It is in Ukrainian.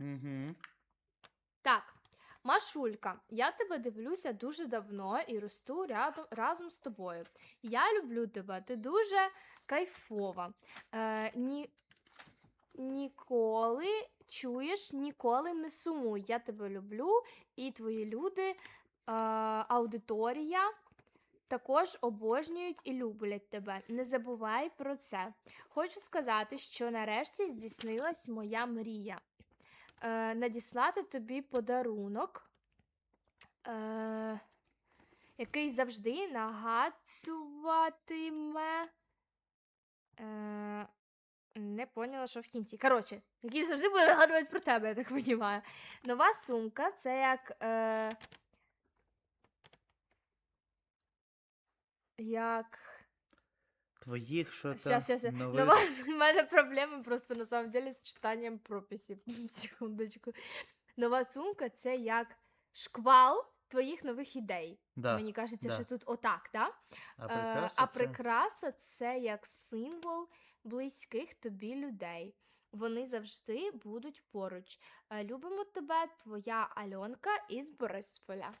Угу. Так, Машулька, я тебе дивлюся дуже давно і росту рядом, разом з тобою. Я люблю тебе, ти дуже кайфова. Е, ні, ніколи чуєш, ніколи не сумуй. Я тебе люблю, і твої люди, е, аудиторія. Також обожнюють і люблять тебе. Не забувай про це. Хочу сказати, що нарешті здійснилась моя мрія е, надіслати тобі подарунок, е, який завжди нагадуватиме. Е, не поняла, що в кінці. Коротше, який завжди буде нагадувати про тебе, я так розумію. Нова сумка це як. Е, як. Твоїх що там нових. Нова... У мене проблеми просто на самом деле з читанням прописів. Секундочку. Нова сумка це як шквал твоїх нових ідей. Да. Мені кажеться, да. що тут отак, да? А Е, прикраса а це... прикраса це як символ близьких тобі людей. Вони завжди будуть поруч. Е, Любимо тебе, твоя Альонка із Борисполя.